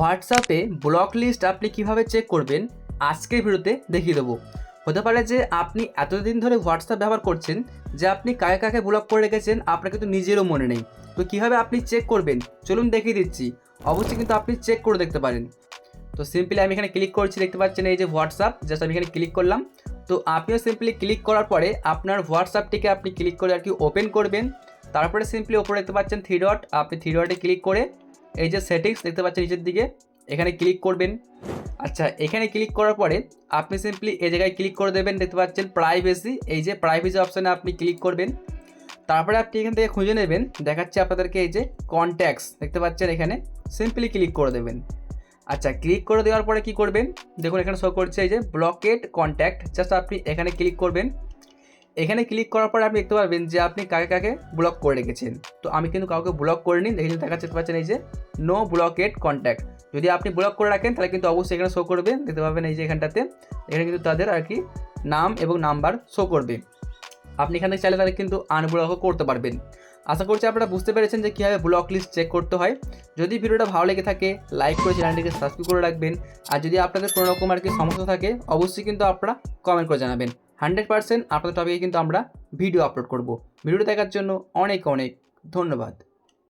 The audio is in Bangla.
হোয়াটসঅ্যাপে ব্লক লিস্ট আপনি কীভাবে চেক করবেন? আজকের ভিডিওতে দেখিয়ে দেবো। হতে পারে যে আপনি এতদিন ধরে হোয়াটসঅ্যাপ ব্যবহার করছেন যে আপনি কাকে কাকে ব্লক করে রেখেছেন, আপনার কিন্তু নিজেরও মনে নেই। তো কীভাবে আপনি চেক করবেন? চলুন দেখিয়ে দিচ্ছি। অবশ্যই কিন্তু আপনি চেক করে দেখতে পারেন। তো সিম্পলি আমি এখানে ক্লিক করছি, দেখতে পাচ্ছেন এই যে হোয়াটসঅ্যাপ, জাস্ট আমি এখানে ক্লিক করলাম। তো আপনিও সিম্পলি ক্লিক করার পরে আপনার হোয়াটসঅ্যাপটিকে আপনি ক্লিক করে আর কি ওপেন করবেন। তারপরে সিম্পলি ওপরে দেখতে পাচ্ছেন থ্রি ডট, আপনি থ্রি ডটে ক্লিক করে এই যে সেটিংস দেখতে পাচ্ছেন নিচের দিকে, এখানে ক্লিক করবেন। আচ্ছা এখানে ক্লিক করার পরে আপনি সিম্পলি এই জায়গায় ক্লিক করে দেবেন, দেখতে পাচ্ছেন প্রাইভেসি এই যে প্রাইভেসি অপশানে আপনি ক্লিক করবেন। তারপরে আপনি এখান থেকে খুঁজে নেবেন, দেখাচ্ছে আপনাদেরকে এই যে কন্ট্যাক্টস দেখতে পাচ্ছেন এখানে। সিম্পলি ক্লিক করে দেবেন। আচ্ছা ক্লিক করে দেওয়ার পরে কি করবেন? দেখুন, এখানে শো করছে এই যে ব্লকেড কন্ট্যাক্ট জাস্ট আপনি এখানে ক্লিক করবেন। এখানে ক্লিক করার পরে আপনি দেখতে পারবেন যে আপনি কাকে কাকে ব্লক করে রেখেছেন। তো আমি কিন্তু কাউকে ব্লক করিনি দেখে দেখা যেতে পারছেন এই যে নো ব্লকেড কন্ট্যাক্ট যদি আপনি ব্লক করে রাখেন, তাহলে কিন্তু অবশ্যই এখানে শো করবে। দেখতে পাবেন এই যে এখানটাতে, এখানে কিন্তু তাদের আর কি নাম এবং নাম্বার শো করবে। আপনি এখানে চাইলে তাহলে কিন্তু আনব্লকও করতে পারবেন। আশা করছি আপনারা বুঝতে পেরেছেন যে কীভাবে ব্লক লিস্ট চেক করতে হয়। যদি ভিডিওটা ভালো লেগে থাকে লাইক করে চ্যানেলটিকে সাবস্ক্রাইব করে রাখবেন। আর যদি আপনাদের কোনো রকম আর কি সমস্যা থাকে, অবশ্যই কিন্তু আপনারা কমেন্ট করে জানাবেন। হান্ড্রেড পার্সেন্ট আপনাদের টপিকে কিন্তু আমরা ভিডিও আপলোড করব। ভিডিও দেখার জন্য অনেক অনেক ধন্যবাদ।